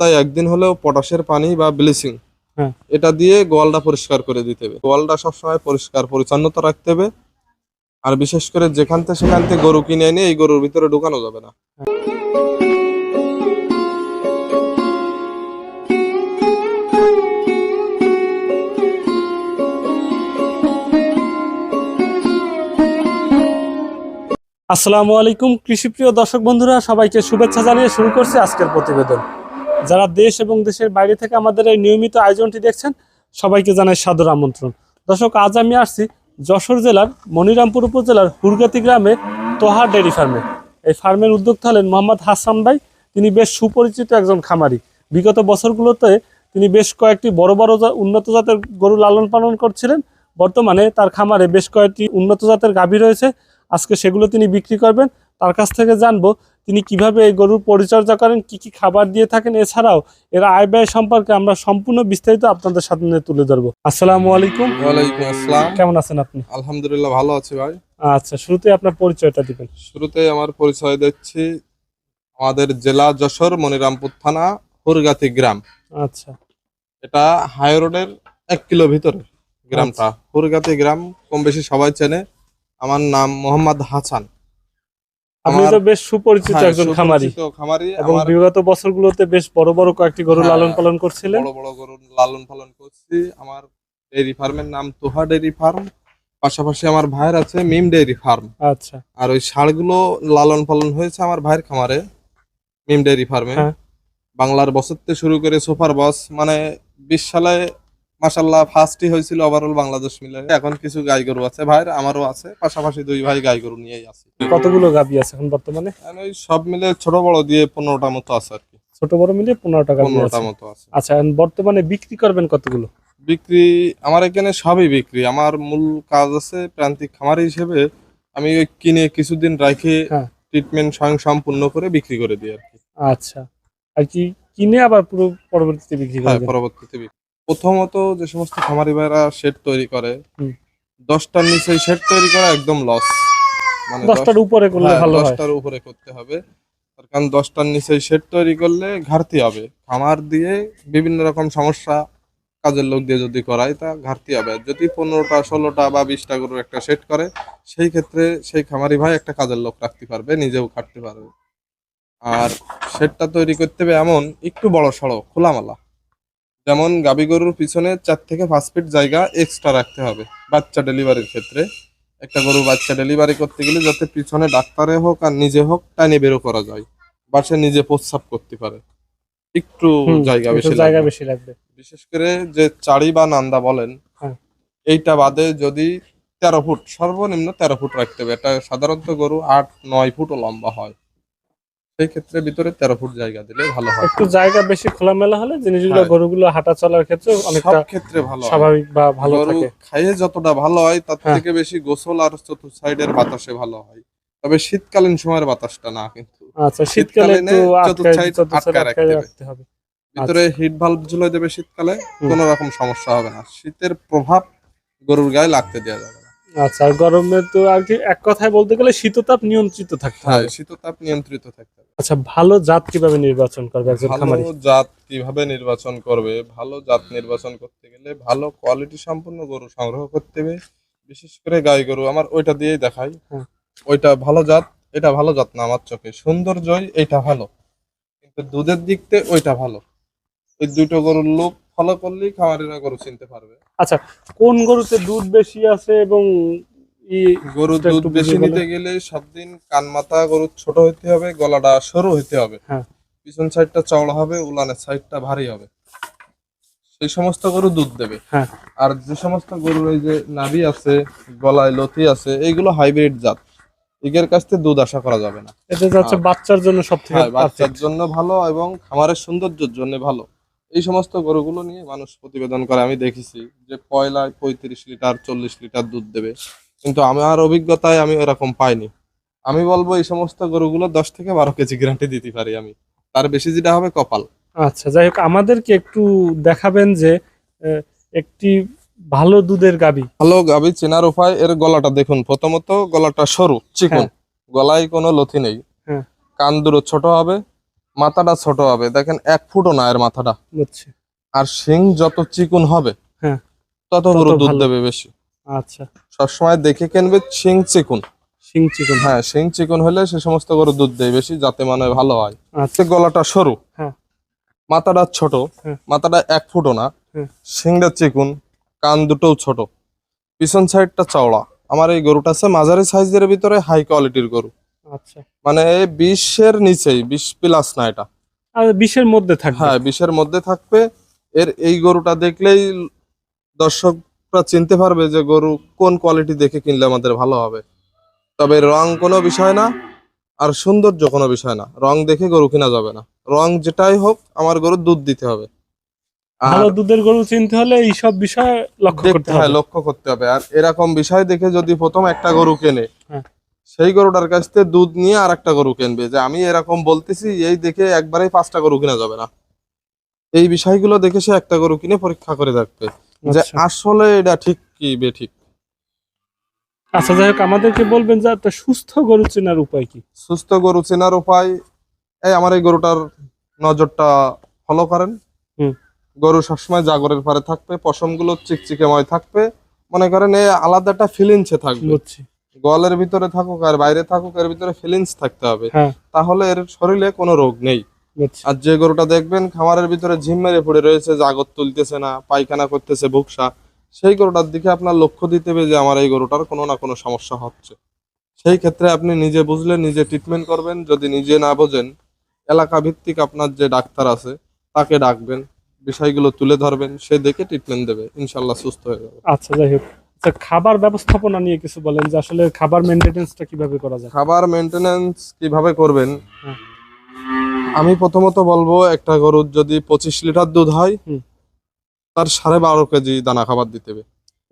সপ্তাহে একদিন হলেও পটাশের পানি বা ব্লিচিং হ্যাঁ। এটা দিয়ে গোয়ালটা পরিষ্কার করে দিতে হবে। গোয়ালটা সবসময় পরিষ্কার পরিচ্ছন্নতা রাখতে হবে। আর বিশেষ করে যেখান থেকে সেখান থেকে গরু কিনে এনে এই গরুর ভিতরে ঢুকানো যাবে না। আসসালামু আলাইকুম কৃষিপ্রিয় দর্শক বন্ধুরা সবাইকে শুভেচ্ছা জানিয়ে শুরু করছি আজকের প্রতিবেদন। যারা দেশ এবং দেশের বাইরে থেকে আমাদের এই নিয়মিত আয়োজনটি দেখছেন, সবাইকে জানাই সাদর আমন্ত্রণ। দর্শক, আজ আমি আসছি যশোর জেলার মনিরামপুর উপজেলার হুরগাতি গ্রামে তোহা ডেয়ারি ফার্মে। এই ফার্মের উদ্যোক্তা হলেন মোহাম্মদ হাসান ভাই। তিনি বেশ সুপরিচিত একজন খামারি। বিগত বছরগুলোতে তিনি বেশ কয়েকটি বড় বড় উন্নত জাতের গরু লালন পালন করছিলেন। বর্তমানে তার খামারে বেশ কয়েকটি উন্নত জাতের গাভী রয়েছে। আজকে সেগুলো তিনি বিক্রি করবেন। তার কাছ থেকে জানব তিনি কীভাবে এই গরুর পরিচর্যা করেন কি কি খাবার দিয়ে থাকেন এছাড়াও এর আয় ব্যয় সম্পর্কে আমরা সম্পূর্ণ বিস্তারিত আপনাদের সামনে তুলে ধরবো। আসসালামু আলাইকুম। ওয়ালাইকুম আসসালাম। কেমন আছেন আপনি? আলহামদুলিল্লাহ ভালো আছি ভাই। আচ্ছা শুরুতে আপনার পরিচয়টা দিবেন। শুরুতে আমার পরিচয় দিচ্ছি আমাদের জেলা যশোর মনিরামপুর থানা হুরগাতি গ্রাম। আচ্ছা। এটা হাই রোডের এক কিলো ভিতরে গ্রামটা। হুরগাতি গ্রাম কম বেশি সবাই চেনে। আমার নাম মোহাম্মদ হাসান। আপনি তো বেশ সুপরিচিত হ্যাঁ, একজন খামারি খামারি এবং বিগত বছরগুলোতে বেশ বড় বড় কয়েকটি গরু হ্যাঁ, লালন পালন করছিলেন। বড় বড় গরু লালন পালন করছি। আমার ডেইরি ফার্মের নাম তোহা ডেইরি ফার্ম। পাশাপাশি আমার ভাইয়ের আছে মিম ডেইরি ফার্ম। আচ্ছা। আর ওই ষাঁড়গুলো লালন পালন হয়েছে আমার ভাইয়ের খামারে মিম ডেইরি ফার্মে। হ্যাঁ। বাংলার বছর থেকে শুরু করে সুপার বস মানে বিশ সালে মাসাল্লাহ ফার্স্টই হয়েছিল ওভারঅল বাংলাদেশ মিলে। এখন কিছু গাই গরু আছে ভাইয়ের আমারও আছে পাশাপাশি দুই ভাই গাই গরু নিয়েই আছে। কতগুলো গাভী আছে এখন বর্তমানে? ওই সব মিলে ছোট বড় দিয়ে পনেরোটা মতো আছে আর কি। ছোট বড় মিলে পনেরো টাকা পনেরোটা মতো আছে। আচ্ছা and বর্তমানে বিক্রি করবেন কতগুলো? বিক্রি আমার এখানে সবই বিক্রি। আমার মূল কাজ আছে প্রান্তিক খামার হিসেবে আমি কিনে কিছুদিন রাখে হ্যাঁ। ট্রিটমেন্ট স্বয়ং সম্পূর্ণ করে বিক্রি করে দিই আর কি। আচ্ছা। আর কি কিনে আবার পুরো পরবর্তীতে বিক্রি হ্যাঁ পরবর্তীতে বিক্রি প্রথমত যে সমস্ত খামারি ভাইরা শেড তৈরি করে দশটার নিচে শেড তৈরি করা একদম লস মানে দশটার উপরে করলে হ্যাঁ, ভালো হয়। দশটার উপরে করতে হবে। তার কারণ দশটার নিচে শেড তৈরি করলে ঘাটতি হবে। খামার দিয়ে বিভিন্ন রকম সমস্যা কাজের লোক দিয়ে যদি করায় তা ঘাটতি হবে। যদি পনেরোটা ষোলোটা বা বিশটা গরুর একটা সেট করে সেই ক্ষেত্রে সেই খামারি ভাই একটা কাজের লোক রাখতে পারবে নিজেও খাটতে পারবে। আর শেডটা তৈরি করতে হবে এমন একটু বড় সড়ো খোলামেলা। যেমন গাবি গরুর পিছনে চার থেকে পাঁচ ফিট জায়গা এক্সট্রা রাখতে হবে। বাচ্চা ডেলিভারির ক্ষেত্রে। একটা গরু বাচ্চা ডেলিভারি করতে গেলে যাতে পিছনে ডাক্তারে হোক আর নিজে হোক টানে বেরো করা যায়। বা সে নিজে প্রস্রাব করতে পারে। একটু জায়গা বেশি জায়গা বেশি লাগবে। বিশেষ করে যে চারি বা নান্দা বলেন হ্যাঁ। এইটা বাদে যদি তেরো ফুট সর্বনিম্ন তেরো ফুট রাখতে হবে। এটা সাধারণত গরু আট নয় ফুটও লম্বা হয়। সেই ক্ষেত্রে ভিতরে তেরো ফুট জায়গা দিলে ভালো হয়। একটু জায়গা বেশি খোলামেলা হলে জিনিসগুলো হ্যাঁ। গরুগুলো হাঁটা চলার ক্ষেত্রে অনেকটা ক্ষেত্রে ভালো স্বাভাবিক বা ভালো থাকে। খাইয়ে যতটা ভালো হয় তার হ্যাঁ। থেকে বেশি গোসল আর চতুর্থ সাইডের বাতাসে ভালো হয়। তবে শীতকালীন সময়ের বাতাসটা না কিন্তু। আচ্ছা শীতকালে চতুর্থ সাইড রাখতে হবে। ভিতরে হিট ভালভ ঝুলে দেবে শীতকালে। কোনো রকম সমস্যা হবে না। শীতের প্রভাব গরুর গায়ে লাগতে দেওয়া যাবে না। আচ্ছা গরমে তো আর কি এক কথায় বলতে গেলে শীততাপ নিয়ন্ত্রিত থাকতে হ্যাঁ হবে। শীততাপ নিয়ন্ত্রিত থাকতে হবে। আচ্ছা ভালো জাত কীভাবে নির্বাচন করবে একজন খামারি? ভালো জাত কীভাবে নির্বাচন করবে? ভালো জাত নির্বাচন করতে গেলে ভালো কোয়ালিটি সম্পন্ন গরু সংগ্রহ করতে হবে। বিশেষ করে গাই গরু আমার ওইটা দিয়েই দেখাই। হ্যাঁ। ওইটা ভালো জাত এটা ভালো জাত না আমার চোখে। সৌন্দর্যই এটা ভালো। কিন্তু দুধের দিক থেকে ওইটা ভালো। ওই দুটো গরুর লোক ফলো করলেই খামারিরা গরু চিনতে পারবে। আচ্ছা কোন গরুতে দুধ বেশি আছে এবং ই গরু দুধ বেশি নিতে গেলে সব দিন কান মাথা গরুর ছোট হতে হবে গলাটা সরু হতে হবে। হ্যাঁ। পিছন সাইডটা চওড়া হবে উলানের সাইডটা ভারী হবে। সেই সমস্ত গরু দুধ দেবে। হ্যাঁ। আর যে সমস্ত গরুর এই যে নাভি আছে গলায় লথি আছে এইগুলো হাইব্রিড জাত। এগের কাছ থেকে দুধ আশা করা যাবে না। এটা যাচ্ছে হ্যাঁ। বাচ্চার জন্য সব থেকে হ্যাঁ বাচ্চার জন্য ভালো এবং খামারের সৌন্দর্যের জন্য ভালো। এই সমস্ত গরুগুলো নিয়ে মানুষ প্রতিবেদন করে। আমি দেখেছি যে পয়লায় পঁয়ত্রিশ লিটার চল্লিশ লিটার দুধ দেবে। কিন্তু আমার অভিজ্ঞতায় আমি ওরকম পাইনি। আমি বলব এই সমস্ত গরুগুলো দশ থেকে বারো কেজি গ্যারান্টি দিতে পারি আমি। তার বেশি যেটা হবে কপাল। আচ্ছা যাই হোক আমাদেরকে একটু দেখাবেন যে একটি ভালো দুধের গাবি। ভালো গাবি চেনার উপায় এর গলাটা দেখুন। প্রথমত গলাটা সরু চিকন। হ্যাঁ। গলায় কোনো লথি নেই। হ্যাঁ। কান দুটো ছোট হবে মাথাটা ছোট হবে। দেখেন এক ফুটও না এর মাথাটা। আর শিং যত চিকুন হবে হ্যাঁ। তত তত গরু দুধ দেবে বেশি। আচ্ছা। সবসময় দেখে কিনবে শিং চিকুন। শিং চিকুন। হ্যাঁ শিং চিকুন হলে সে সমস্ত গরু দুধ দেয় বেশি যাতে মানে ভালো হয়। আচ্ছা। গলাটা সরু। হ্যাঁ। মাথাটা ছোট। হ্যাঁ। মাথাটা এক ফুটও না। হ্যাঁ। শিংটা চিকুন কান দুটোও ছোট। পিছন সাইডটা চওড়া। আমার এই গরুটা আছে মাঝারি সাইজের ভিতরে হাই কোয়ালিটির গরু। আচ্ছা। মানে বিশের নিচেই বিশ প্লাস না এটা। আর বিশের মধ্যে থাকবে? হ্যাঁ বিশের মধ্যে থাকবে। এর এই গরুটা দেখলেই দর্শকরা চিনতে পারবে যে গরু কোন কোয়ালিটি দেখে কিনলে আমাদের ভালো হবে। তবে রং কোনো বিষয় না আর সৌন্দর্য কোনো বিষয় না। রং দেখে গরু কিনা যাবে না। রং যেটাই হোক আমার গরু দুধ দিতে হবে। ভালো দুধের গরু চিনতে হলে এই সব বিষয় লক্ষ্য করতে হয় হবে। লক্ষ্য করতে হবে। আর এরকম বিষয় দেখে যদি প্রথম একটা গরু কেনে হ্যাঁ। সেই গরুটার কাছ থেকে দুধ নিয়ে আর একটা গরু কিনবে যে আমি এরকম বলতেছি এই দেখে একবারেই পাঁচটা গরু কিনা যাবে না। এই বিষয়গুলো দেখে সে একটা গরু কিনে পরীক্ষা করে দেখবে। যে আচ্ছা। আসলে এটা ঠিক কি বেঠিক? আচ্ছা যাই হোক আমাদেরকে বলবেন যে একটা সুস্থ গরু চেনার উপায় কি? সুস্থ গরু চেনার উপায় এই আমার এই গরুটার নজরটা ফলো করেন। গরু সবসময় জাগরের পারে থাকবে পশমগুলো চিকচিকেময় থাকবে। মনে করেন এ আলাদা একটা ফিলিংসে থাকবে। গলের ভিতরে থাকুক আর বাইরে থাকুক এর ভিতরে ফিলিংস থাকতে হবে। হ্যাঁ। তাহলে এর শরীরে কোনো রোগ নেই। আর যে গরুটা দেখবেন খামারের ভিতরে ঝিম মেরে পড়ে রয়েছে জাগর তুলতেছে না পায়খানা করতেছে ভুকসা সেই গরুটার দিকে আপনার লক্ষ্য দিতে হবে যে আমার এই গরুটার কোনো না কোনো সমস্যা হচ্ছে। সেই ক্ষেত্রে আপনি নিজে বুঝলে নিজে ট্রিটমেন্ট করবেন যদি নিজে না বোঝেন এলাকা ভিত্তিক আপনার যে ডাক্তার আছে তাকে ডাকবেন বিষয়গুলো তুলে ধরবেন সে দেখে ট্রিটমেন্ট দেবে ইনশাল্লাহ সুস্থ হয়ে যাবে। আচ্ছা যাই হোক। আচ্ছা খাবার ব্যবস্থাপনা নিয়ে কিছু বলেন যে আসলে খাবার মেনটেনেন্সটা কীভাবে করা যায়? খাবার মেনটেনেন্স কীভাবে করবেন? হুম। আমি প্রথমত বলব একটা গরুর যদি পঁচিশ লিটার দুধ হয় তার সাড়ে বারো কেজি দানা খাবার দিতে হবে।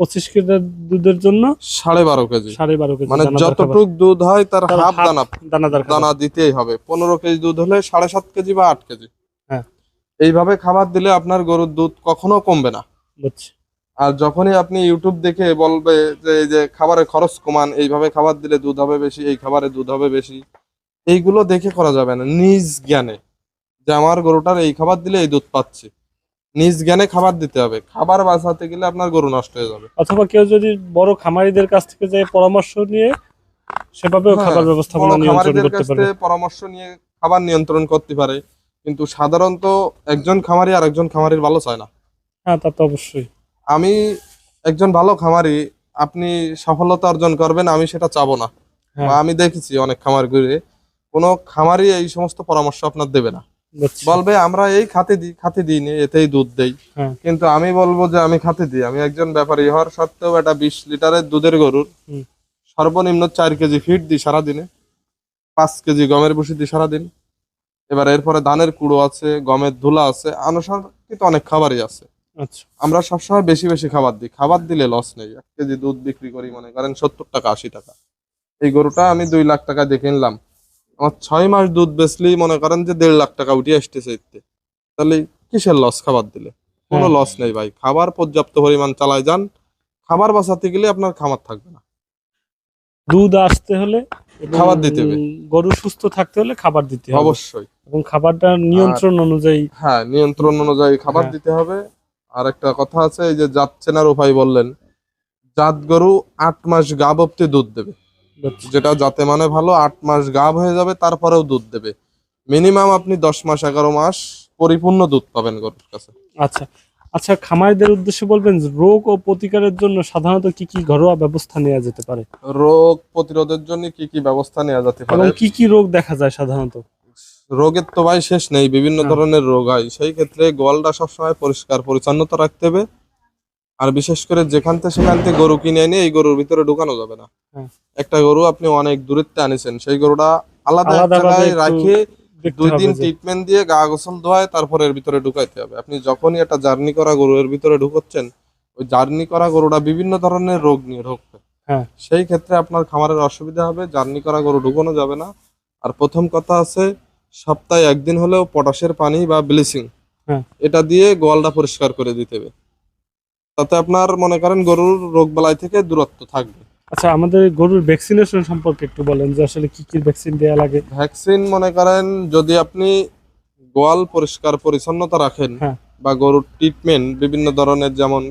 পঁচিশ লিটার দুধের জন্য? সাড়ে বারো কেজি। সাড়ে বারো কেজি মানে যতটুক দুধ হয় তার হাফ দানা দানাদার দানা দিতেই হবে। পনেরো কেজি দুধ হলে সাড়ে সাত কেজি বা আট কেজি। হ্যাঁ। এইভাবে খাবার দিলে আপনার গরুর দুধ কখনো কমবে না। বুঝছি। আর যখনই আপনি ইউটিউব দেখে বলবে যে এই যে খাবারের খরচ কমান এইভাবে খাবার দিলে দুধ হবে বেশি এই খাবারে দুধ হবে বেশি এইগুলো দেখে করা যাবে না নিজ জ্ঞানে। যে আমার গরুটার এই খাবার দিলে এই দুধ পাচ্ছি। নিজ জ্ঞানে খাবার দিতে হবে। খাবার বাঁচাতে গেলে আপনার গরু নষ্ট হয়ে যাবে। অথবা কেউ যদি বড় খামারিদের কাছ থেকে যে পরামর্শ নিয়ে সেভাবেও হ্যাঁ, খাবার ব্যবস্থাপনা নিয়ন্ত্রণ করতে থেকে পরামর্শ নিয়ে খাবার নিয়ন্ত্রণ করতে পারে। কিন্তু সাধারণত একজন খামারি আর একজন খামারির ভালো চায় না। হ্যাঁ তা তো অবশ্যই। আমি একজন ভালো খামারি আপনি সফলতা অর্জন করবেন আমি সেটা চাবো না। হ্যাঁ। আমি দেখেছি অনেক খামার ঘুরে কোনো খামারি এই সমস্ত পরামর্শ আপনার দেবে না। বলবে আমরা এই খাতে দিই খাতে দিই নি এতেই দুধ দেই। হ্যাঁ। কিন্তু আমি বলব যে আমি খাতে দিই। আমি একজন ব্যাপারী হওয়ার সত্ত্বেও একটা বিশ লিটারের দুধের গরুর সর্বনিম্ন চার কেজি ফিট দিই সারাদিনে। পাঁচ কেজি গমের ভুসি দিই সারাদিন। এবার এরপরে ধানের কুড়ো আছে গমের ধুলা আছে আনুষঙ্গিক অনেক খাবারই আছে। আচ্ছা। আমরা সবসময় বেশি বেশি খাবার দিই। খাবার দিলে লস নেই। এক কেজি দুধ বিক্রি করি মনে করেন সত্তর টাকা আশি টাকা। এই গরুটা আমি দুই লাখ টাকা দিয়ে কিনলাম আমার ছয় মাস দুধ বেচলেই মনে করেন যে দেড় লাখ টাকা উঠে আসতেছে এতে তাহলে কিসের লস খাবার দিলে কোনো হ্যাঁ। লস নেই ভাই খাবার পর্যাপ্ত পরিমাণ চালায় যান খাবার বাঁচাতে গেলে আপনার খামার থাকবে না দুধ আসতে হলে খাবার দিতে হবে। গরু সুস্থ থাকতে হলে খাবার দিতে হবে অবশ্যই এবং খাবারটা নিয়ন্ত্রণ অনুযায়ী হ্যাঁ নিয়ন্ত্রণ অনুযায়ী খাবার হ্যাঁ। দিতে হবে আর একটা কথা আছে এই যে জাত চেনার উপায় বললেন জাত গরু আট মাস গাব অব্দি দুধ দেবে। যেটা যাতে মানে ভালো আট মাস গাব হয়ে যাবে তারপরেও দুধ দেবে। মিনিমাম আপনি দশ মাস এগারো মাস পরিপূর্ণ দুধ পাবেন গরুর কাছে। আচ্ছা। আচ্ছা খামারিদের উদ্দেশ্যে বলবেন রোগ ও প্রতিকারের জন্য সাধারণত কি কি ঘরোয়া ব্যবস্থা নেওয়া যেতে পারে? রোগ প্রতিরোধের জন্য কি কি ব্যবস্থা নেওয়া যেতে পারে? এবং কি কি রোগ দেখা যায় সাধারণত? রোগের তো ভাই শেষ নেই বিভিন্ন হ্যাঁ। ধরনের রোগ হয়। সেই ক্ষেত্রে গোয়ালটা সবসময় পরিষ্কার পরিচ্ছন্নতা রাখতে হবে। আর বিশেষ করে যেখান থেকে সেখান থেকে গরু কিনে এনে এই গরুর ভিতরে ঢুকানো যাবে না হ্যাঁ। একটা গরু আপনি অনেক দূরত্বে আনিছেন সেই গরুটা আলাদা জায়গায় দেখতে দুই দিন ট্রিটমেন্ট দিয়ে গা গোসল ধোয়ায় তারপর এর ভিতরে ঢুকাইতে হবে আপনি যখনই একটা জার্নি করা গরু এর ভিতরে ঢুকাচ্ছেন ওই জার্নি করা গরুটা বিভিন্ন ধরনের রোগ নিয়ে ঢুকবে হ্যাঁ। সেই ক্ষেত্রে আপনার খামারের অসুবিধা হবে জার্নি করা গরু ঢুকানো যাবে না আর প্রথম কথা আছে সপ্তাহে একদিন হলেও পটাশের পানি বা ব্লিচিং হ্যাঁ। এটা দিয়ে গোয়ালটা পরিষ্কার করে দিতে হবে তাতে আপনার মনে করেন গরুর রোগ বালাই থেকে দূরত্ব থাকবে আচ্ছা আমাদের গরুর ভ্যাকসিনেশন সম্পর্কে একটু বলেন যে আসলে কি কি ভ্যাকসিন দেওয়া লাগে ভ্যাকসিন মনে করেন যদি আপনি গোয়াল পরিষ্কার পরিচ্ছন্নতা রাখেন হ্যাঁ। বা গরুর ট্রিটমেন্ট বিভিন্ন ধরনের যেমন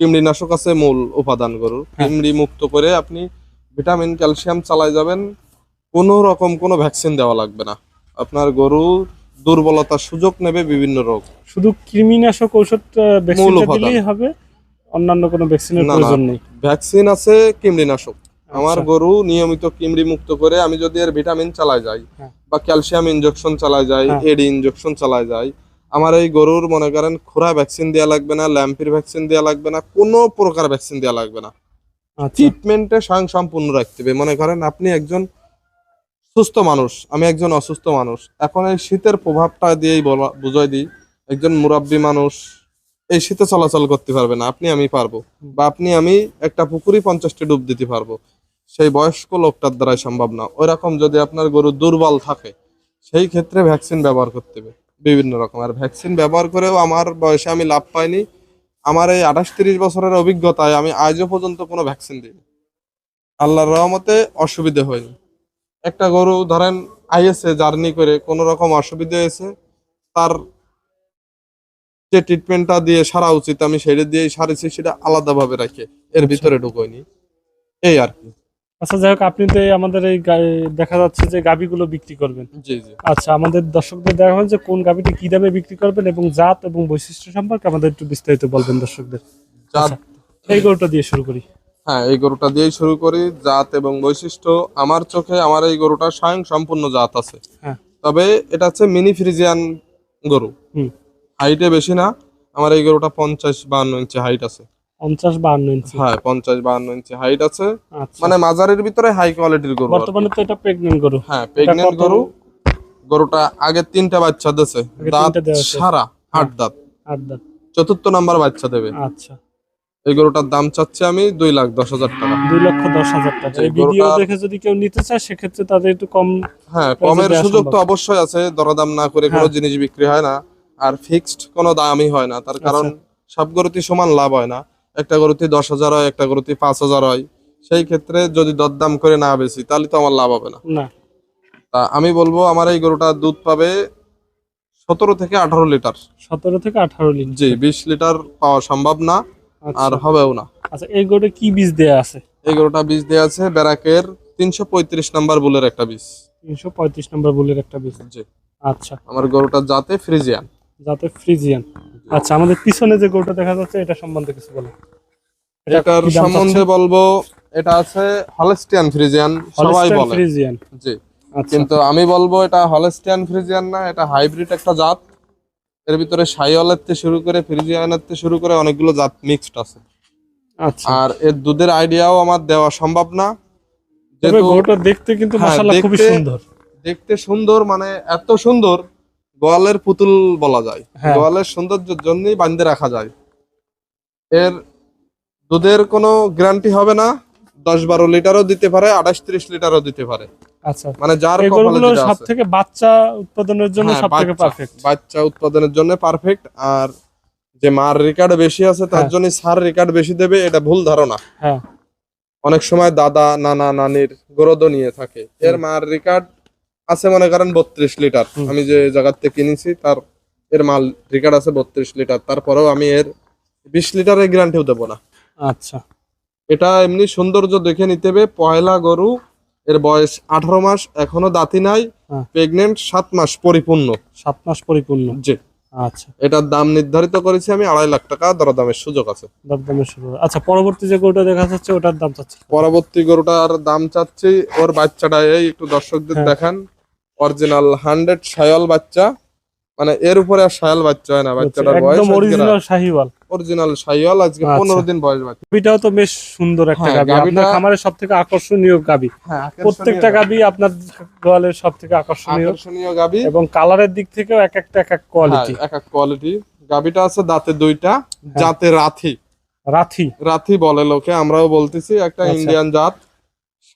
কৃমিনাশক আছে মূল উপাদান গরুর হ্যাঁ। কৃমি মুক্ত করে আপনি ভিটামিন ক্যালসিয়াম চালাই যাবেন কোনো রকম কোনো ভ্যাকসিন দেওয়া লাগবে না আপনার গরু দুর্বলতার সুযোগ নেবে বিভিন্ন রোগ শুধু কৃমিনাশক ঔষধ উপাদান। দিলেই হবে অন্যান্য কোনো ভ্যাকসিনের। প্রয়োজন নেই ভ্যাকসিন আছে কৃমিনাশক আমার আচ্ছা। গরু নিয়মিত কিমড়ি মুক্ত করে আমি যদি এর ভিটামিন চালায় যাই হ্যাঁ। বা ক্যালসিয়াম ইনজেকশন চালায় যাই। এডি ইনজেকশন চালায় যাই আমার এই গরুর মনে করেন খোরা ভ্যাকসিন দেওয়া লাগবে না ল্যাম্পির ভ্যাকসিন দেওয়া লাগবে না কোনো প্রকার ভ্যাকসিন দেওয়া লাগবে না আচ্ছা ট্রিটমেন্টে স্বয়ং সম্পূর্ণ রাখতে হবে মনে করেন আপনি একজন সুস্থ মানুষ আমি একজন অসুস্থ মানুষ এখন এই শীতের প্রভাবটা দিয়েই বলা বুঝাই দিই একজন মুরাব্বী মানুষ এই শীতে চলাচল করতে পারবে না, আপনি আমি পারব। বা আপনি আমি একটা পুকুরি পঞ্চাশটি ডুব দিতে পারব। সেই বয়স্ক লোকটার দ্বারাই সম্ভব না। ওই রকম যদি আপনার গরু দুর্বল থাকে, সেই ক্ষেত্রে ভ্যাকসিন ব্যবহার করতে হবে। বিভিন্ন রকম। আর ভ্যাকসিন ব্যবহার করেও আমার বয়সে আমি লাভ পাইনি। আমার এই আঠাশ তিরিশ বছরের অভিজ্ঞতায় আমি আজও পর্যন্ত কোনো ভ্যাকসিন দিইনি। আল্লাহর রহমতে অসুবিধে হয়নি। একটা গরু ধরেন আইএসএ জার্নি করে কোনো রকম অসুবিধা হয়েছে, তার যে ট্রিটমেন্টটা দিয়ে সারা উচিত আমি সেটা দিয়ে সারিছি সেটা আলাদাভাবে রাখে। এর ভিতরে ঢুকোয়নি। এই আর কি। আচ্ছা যাই হোক আপনি তো আমাদের এই দেখা যাচ্ছে যে গাবিগুলো বিক্রি করবেন। জি জি। আচ্ছা আমাদের দর্শকদের দেখাবেন যে কোন গাবিটি কি দামে বিক্রি করবেন এবং জাত এবং বৈশিষ্ট্য সম্পর্কে আমাদের একটু বিস্তারিত বলবেন দর্শকদের। জাত আচ্ছা। এই গরুটা দিয়ে শুরু করি। হ্যাঁ এই গরুটা দিয়েই শুরু করি জাত এবং বৈশিষ্ট্য। আমার চোখে আমার এই গরুটা স্বয়ং সম্পূর্ণ জাত আছে। হ্যাঁ। তবে এটা হচ্ছে মিনি ফ্রিজিয়ান গরু। হুম। হাইটে বেশি না আমার এই গরুটা পঞ্চাশ বাহান্ন ইঞ্চি হাইট আছে। পঞ্চাশ বাহান্ন ইঞ্চি। হ্যাঁ পঞ্চাশ বাহান্ন ইঞ্চি হাইট আছে। আচ্ছা। মানে মাঝারির ভিতরে হাই কোয়ালিটির গরু বর্তমানে তো এটা প্রেগনেন্ট গরু। হ্যাঁ প্রেগনেন্ট গরু। গরুটা আগে তিনটা বাচ্চা দিছে দাঁত। সারা আট দাঁত। আট দাঁত। চতুর্থ নাম্বার বাচ্চা দেবে। আচ্ছা। এই গরুটার দাম চাচ্ছি আমি দুই লাখ দশ হাজার টাকা। দুই লক্ষ দশ হাজার টাকা। এই ভিডিও দেখে যদি কেউ নিতে চায় সেক্ষেত্রে তাদের একটু কম হ্যাঁ কমের সুযোগ তো অবশ্যই আছে দরদাম না করে কোনো হ্যাঁ। জিনিস বিক্রি হয় না। আর ফিক্সড কোনো দামই হয় না। তার কারণ আচ্ছা। সব গরুতে সমান লাভ হয় না। একটা গরুতে দশ হাজার হয় একটা গরুতে পাঁচ হাজার হয়। সেই ক্ষেত্রে যদি দরদাম করে না বেশি তাহলে তো আমার লাভ হবে না। তা আমি বলব আমার এই গরুটা দুধ পাবে সতেরো থেকে আঠারো লিটার। সতেরো থেকে আঠারো লিটার। জি বিশ লিটার পাওয়া সম্ভব না আচ্ছা। আর হবেও না। আচ্ছা এই গরুটা কি বীজ দেয়া আছে? এই গরুটা বীজ দেওয়া আছে ব্যারাকের তিনশো পঁয়ত্রিশ নাম্বার বুলের একটা বীজ। তিনশো পঁয়ত্রিশ নাম্বার বুলের একটা বীজ। জি। আচ্ছা। আমার গরুটা জাতে ফ্রিজিয়ান। যাতে ফ্রিজিয়ান। আচ্ছা আমাদের পিছনে যে গরুটা দেখা যাচ্ছে এটা সম্বন্ধে কিছু বলো এটার সম্বন্ধে বলব এটা আছে হলস্টিয়ান ফ্রিজিয়ান সবাই বলে। ফ্রিজিয়ান জি। আচ্ছা। কিন্তু আমি বলব এটা হলস্টিয়ান ফ্রিজিয়ান না এটা হাইব্রিড একটা জাত। এর ভিতরে সাইওয়ালের থেকে শুরু করে ফ্রিজিয়ানের থেকে শুরু করে অনেকগুলো জাত মিক্সড আছে। আচ্ছা। আর এর দুধের আইডিয়াও আমার দেওয়া সম্ভব না। যেহেতু দেখতে কিন্তু হ্যাঁ, মাশাআল্লাহ খুবই সুন্দর। দেখতে সুন্দর মানে এত সুন্দর গোয়ালের পুতুল বলা যায়। হ্যাঁ। গোয়ালের সৌন্দর্যের জন্যই বান্ধে রাখা যায়। এর দুধের কোনো গ্যারান্টি হবে না। দশ বারো লিটারও দিতে পারে আঠাশ ত্রিশ লিটারও দিতে পারে। আচ্ছা। মানে যার সব থেকে বাচ্চা উৎপাদনের জন্য হ্যাঁ, সব থেকে বাচ্চা- পারফেক্ট বাচ্চা উৎপাদনের জন্য পারফেক্ট আর যে মার রেকর্ড বেশি আছে তার হ্যাঁ। জন্য সার রেকর্ড বেশি দেবে এটা ভুল ধারণা। হ্যাঁ। অনেক সময় দাদা নানা নানির গরদ নিয়ে থাকে। এর মার রেকর্ড আছে মনে করেন বত্রিশ লিটার। আমি যে জায়গার থেকে কিনেছি তার এর মাল রেকর্ড আছে বত্রিশ লিটার। তারপরেও আমি এর বিশ লিটারের গ্যারান্টিও দেবো না। আচ্ছা। এটা এমনি সৌন্দর্য দেখে নিতে হবে। পয়লা গরু এর বয়স আঠারো মাস এখনও দাঁতি নাই হ্যাঁ। প্রেগনেন্ট সাত মাস পরিপূর্ণ। সাত মাস পরিপূর্ণ? জি। আচ্ছা। এটার দাম নির্ধারিত করেছি আমি আড়াই লাখ টাকা দরদামের সুযোগ আছে। দরদামের শুরু আচ্ছা পরবর্তী যে গরুটা দেখা যাচ্ছে ওটার দাম চাচ্ছে পরবর্তী গরুটার দাম চাচ্ছি ওর বাচ্চাটা এই একটু দর্শকদের হ্যাঁ। দেখান। অরিজিনাল হান্ড্রেড সায়াল বাচ্চা। মানে এর উপরে আর সায়াল বাচ্চা হয় না বাচ্চাটার বয়স একদম অরিজিনাল শাহিওয়াল। অরিজিনাল সায়াল আজকে আচ্ছা। পনেরো দিন বয়স বাচ্চা। গাবিটাও তো বেশ সুন্দর একটা হ্যাঁ, গাবি। আপনার খামারের সব থেকে আকর্ষণীয় গাবি। হ্যাঁ প্রত্যেকটা গাবি। আপনার গোয়ালের সব থেকে আকর্ষণীয়। আকর্ষণীয় গাবি। এবং কালারের দিক থেকেও এক একটা এক এক কোয়ালিটি হ্যাঁ, এক এক কোয়ালিটি গাবিটা আছে দাঁতে দুইটা। জাতে রাথি রাথি রাথি বলে লোকে আমরাও বলতেছি একটা আচ্ছা। ইন্ডিয়ান জাত।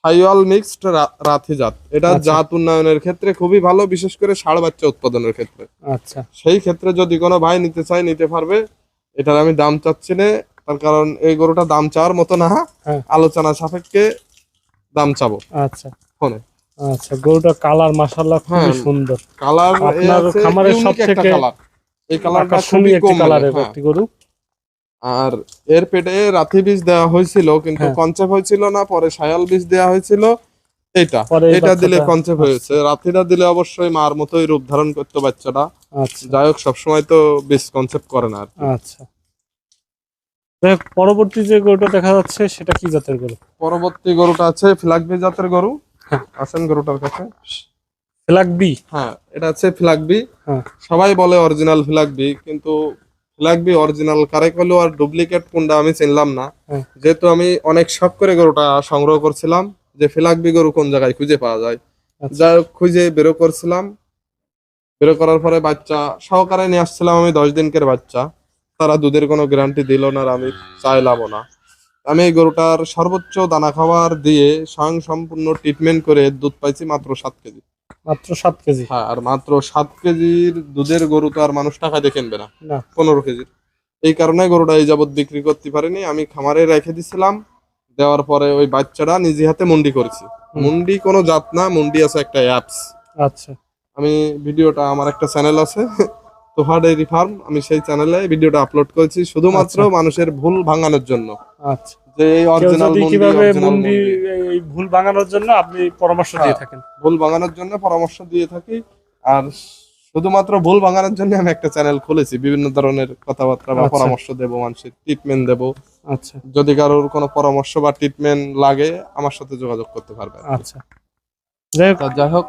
সাইওয়াল মিক্সড রাথি জাত। এটা আচ্ছা। জাত উন্নয়নের ক্ষেত্রে খুবই ভালো বিশেষ করে ষাড় বাচ্চা উৎপাদনের ক্ষেত্রে। আচ্ছা। সেই ক্ষেত্রে যদি কোনো ভাই নিতে চায় নিতে পারবে। এটার আমি দাম চাচ্ছি না তার কারণ এই গরুটা দাম চাওয়ার মতো না। হ্যাঁ। আলোচনা সাপেক্ষে দাম চাবো। আচ্ছা। ফোনে। আচ্ছা গরুটা কালার মাশাআল্লাহ খুবই হ্যাঁ, সুন্দর। কালার আপনার খামারের সবথেকে কালার। এই কালারটা খুবই একটি কম কালারের হ্যাঁ। একটি গরু। আর এর পেটে রাথি বীজ দেওয়া হয়েছিল কিন্তু হ্যাঁ। কনসেপ্ট হয়েছিল না পরে সায়াল বীজ দেওয়া হয়েছিল এটা এটা দিলে কনসেপ্ট হয়েছে রাথিটা দিলে অবশ্যই মার মতোই রূপ ধারণ করতো বাচ্চাটা। আচ্ছা। যাই হোক সবসময় তো বীজ কনসেপ্ট করে না আর। আচ্ছা। পরবর্তী যে গরুটা দেখা যাচ্ছে সেটা কি জাতের গরু? পরবর্তী গরুটা আছে ফ্ল্যাগবি জাতের গরু। হ্যাঁ। আছেন গরুটার কাছে। ফ্ল্যাগ বি হ্যাঁ এটা আছে ফ্ল্যাগবি হ্যাঁ। সবাই বলে অরিজিনাল ফ্ল্যাগবি কিন্তু ফ্ল্যাগবি অরিজিনাল কারে করল আর ডুপ্লিকেট কোনটা আমি চিনলাম না। হ্যাঁ। যেহেতু আমি অনেক শখ করে গরুটা সংগ্রহ করছিলাম যে ফ্ল্যাগবি গরু কোন জায়গায় খুঁজে পাওয়া যায়। আচ্ছা। হোক খুঁজে বেরো করছিলাম। বেরো করার পরে বাচ্চা সহকারে নিয়ে আসছিলাম আমি দশ দিনকের বাচ্চা। তারা দুধের কোনো গ্যারান্টি দিল না আর আমি চাইলামও না। আমি এই গরুটার সর্বোচ্চ দানা খাবার দিয়ে স্বয়ং সম্পূর্ণ ট্রিটমেন্ট করে দুধ পাইছি মাত্র সাত কেজি। মাত্র সাত কেজি। হ্যাঁ আর মাত্র সাত কেজির দুধের গরু তো আর মানুষ টাকা দিয়ে কিনবে না। পনেরো কেজির। এই কারণে গরুটা এই যাবত বিক্রি করতে পারিনি। আমি খামারে রেখে দিছিলাম। দেওয়ার পরে ওই বাচ্চাটা নিজে হাতে মুন্ডি করেছি। মুন্ডি কোনো জাত না মুন্ডি আছে একটা অ্যাপস। আচ্ছা। আমি ভিডিওটা আমার একটা চ্যানেল আছে তোফা ডেইরি ফার্ম। আমি সেই চ্যানেলে ভিডিওটা আপলোড করেছি শুধুমাত্র আচ্ছা। মানুষের ভুল ভাঙানোর জন্য। আচ্ছা। কীভাবে ভুল ভাঙানোর জন্য আপনি পরামর্শ দিয়ে হ্যাঁ। থাকেন। ভুল ভাঙানোর জন্য পরামর্শ দিয়ে থাকি। আর শুধুমাত্র ভুল ভাঙানোর জন্য আমি একটা চ্যানেল খুলেছি বিভিন্ন ধরনের কথাবার্তা বা আচ্ছা। পরামর্শ দেব মানুষের ট্রিটমেন্ট দেব। আচ্ছা। যদি কারোর কোনো পরামর্শ বা ট্রিটমেন্ট লাগে আমার সাথে যোগাযোগ করতে পারবে আচ্ছা। যাই হোক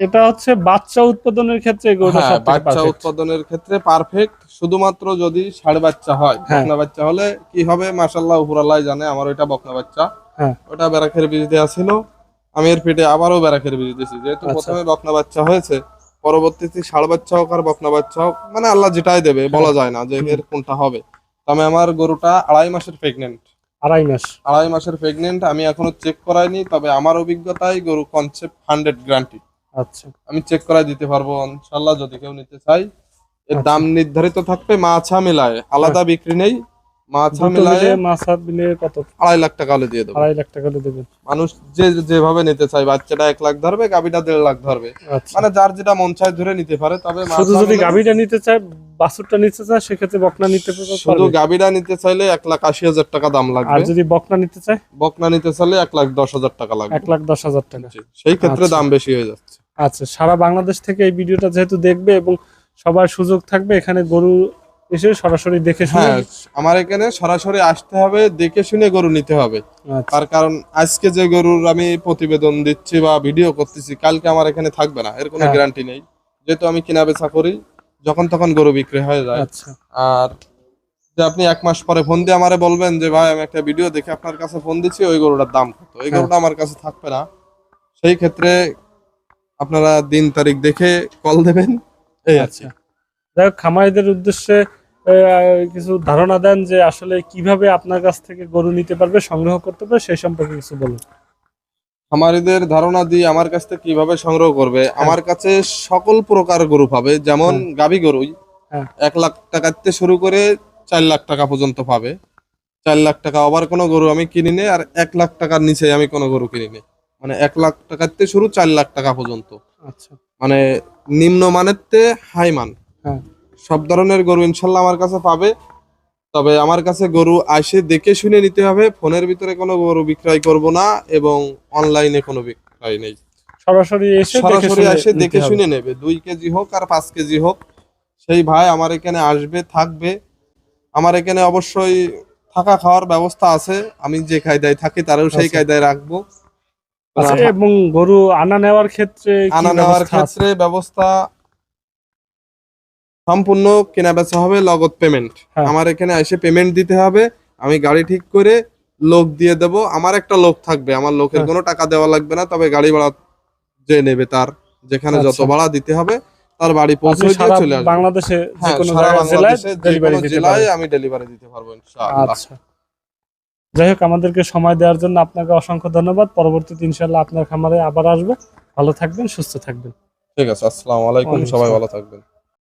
এটা হচ্ছে বাচ্চা উৎপাদনের ক্ষেত্রে হ্যাঁ বাচ্চা উৎপাদনের ক্ষেত্রে পারফেক্ট শুধুমাত্র যদি ষাড় বাচ্চা হয় হ্যাঁ। বকনা বাচ্চা হলে কি হবে? মাশাল্লাহ উপরাল্লাহ জানে আমার ওইটা বকনা বাচ্চা। হ্যাঁ। ওটা বেড়াখের বীজ দেওয়া ছিল। আমি এর পেটে আবারও বেড়াখের বীজ দিয়েছি যেহেতু আচ্ছা। প্রথমে বকনা বাচ্চা হয়েছে পরবর্তীতে ষাড় বাচ্চা হোক আর বকনা বাচ্চা হোক মানে আল্লাহ যেটাই দেবে বলা যায় না যে এর কোনটা হবে। তো আমি আমার গরুটা আড়াই মাসের প্রেগনেন্ট আড়াই মাস। আড়াই মাসের প্রেগনেন্ট আমি এখনও চেক করাইনি তবে আমার অভিজ্ঞতায় গরু কনসেপ্ট হান্ড্রেড গ্যারান্টি আচ্ছা। আমি চেক করাই দিতে পারব ইনশাল্লাহ যদি কেউ নিতে চাই এর আচ্ছা। দাম নির্ধারিত থাকবে মাছা মেলায়। আলাদা বিক্রি নেই মাছা মিলায় মাছ মিলিয়ে কত? আড়াই লাখ টাকা হলে দিয়ে দেবো। আড়াই লাখ টাকা হলে দেবেন মানুষ যে যেভাবে নিতে চায় বাচ্চাটা এক লাখ ধরবে গাবিটা দেড় লাখ ধরবে। আচ্ছা। মানে যার যেটা মন চায় ধরে নিতে পারে তবে শুধু যদি গাভীটা নিতে চায় বাছুরটা নিতে চায় সেক্ষেত্রে বকনা নিতে পারবে। শুধু গাবিটা নিতে চাইলে এক লাখ আশি হাজার টাকা দাম আর লাগবে। যদি বকনা নিতে চায়? বকনা নিতে চাইলে এক লাখ দশ হাজার টাকা লাগবে। এক লাখ দশ হাজার টাকা। সেই ক্ষেত্রে আচ্ছা। দাম বেশি হয়ে যাচ্ছে। আচ্ছা সারা বাংলাদেশ থেকে এই ভিডিওটা যেহেতু দেখবে এবং সবার সুযোগ থাকবে এখানে গরু এসে সরাসরি দেখে শুনে হ্যাঁ আমার এখানে সরাসরি আসতে হবে দেখে শুনে গরু নিতে হবে। আচ্ছা। তার কারণ আজকে যে গরুর আমি প্রতিবেদন দিচ্ছি বা ভিডিও করতেছি কালকে আমার এখানে থাকবে না এর কোনো। গ্যারান্টি নেই। যেহেতু আমি কিনা বেচা করি যখন তখন গরু বিক্রি হয়ে যায়। আচ্ছা। আর যে আপনি এক মাস পরে ফোন দিয়ে আমারে বলবেন যে ভাই আমি একটা ভিডিও দেখে আপনার কাছে ফোন দিচ্ছি ওই গরুটার দাম কত? ওই হ্যাঁ। গরুটা আমার কাছে থাকবে না। সেই ক্ষেত্রে আপনারা দিন তারিখ দেখে কল দেবেন। এই আচ্ছা। যাই হোক খামারিদের উদ্দেশ্যে কিছু ধারণা দেন যে আসলে কীভাবে আপনার কাছ থেকে গরু নিতে পারবে সংগ্রহ করতে পারবে সেই সম্পর্কে কিছু বলুন। খামারিদের ধারণা দিয়ে আমার কাছ থেকে কীভাবে সংগ্রহ করবে আমার কাছে সকল প্রকার গরু পাবে যেমন হ্যাঁ। গাবি গরুই হ্যাঁ। এক লাখ টাকাতে শুরু করে চার লাখ টাকা পর্যন্ত পাবে। চার লাখ টাকা আবার কোনো গরু আমি কিনি নে আর এক লাখ টাকার নিচে আমি কোনো গরু কিনি নে। মানে এক লাখ টাকাতে শুরু চার লাখ টাকা পর্যন্ত। আচ্ছা। মানে নিম্ন মানের তে হাই মান হ্যাঁ। সব ধরনের গরু ইনশাল্লাহ আমার কাছে পাবে। তবে আমার কাছে গরু আসে দেখে শুনে নিতে হবে। ফোনের ভিতরে কোনো গরু বিক্রয় করব না এবং অনলাইনে কোনো বিক্রয় নেই। সরাসরি এসে সরাসরি এসে দেখে শুনে নেবে। দুই কেজি হোক আর পাঁচ কেজি হোক। সেই ভাই আমার এখানে আসবে থাকবে। আমার এখানে অবশ্যই থাকা খাওয়ার ব্যবস্থা আছে। আমি যে কায়দায় থাকি তারাও সেই আচ্ছা। কায়দায় রাখব। আচ্ছা এবং গরু আনা নেওয়ার ক্ষেত্রে আনা নেওয়ার ক্ষেত্রে ব্যবস্থা সম্পূর্ণ কেনা বেচা হবে নগদ পেমেন্ট হ্যাঁ। আমার এখানে এসে পেমেন্ট দিতে হবে আমি গাড়ি ঠিক করে লোক দিয়ে দেব। আমার একটা লোক থাকবে আমার লোকের হ্যাঁ। কোনো টাকা দেওয়া লাগবে না তবে গাড়ি ভাড়া যে নেবে তার যেখানে যত আচ্ছা। ভাড়া দিতে হবে তার বাড়ি পৌঁছে দিয়ে চলে আসবে। বাংলাদেশে যে হ্যাঁ কোনো জেলায় বাংলাদেশে ডেলিভারি দিতে আমি ডেলিভারি দিতে পারব ইনশাআল্লাহ। আচ্ছা। যাই হোক আমাদেরকে সময় দেওয়ার জন্য আপনাকে অসংখ্য ধন্যবাদ। পরবর্তীতে ইনশাল্লাহ আপনার খামারে আবার আসব। ভালো থাকবেন সুস্থ থাকবেন। ঠিক আছে আসসালামু আলাইকুম সবাই ভালো থাকবেন।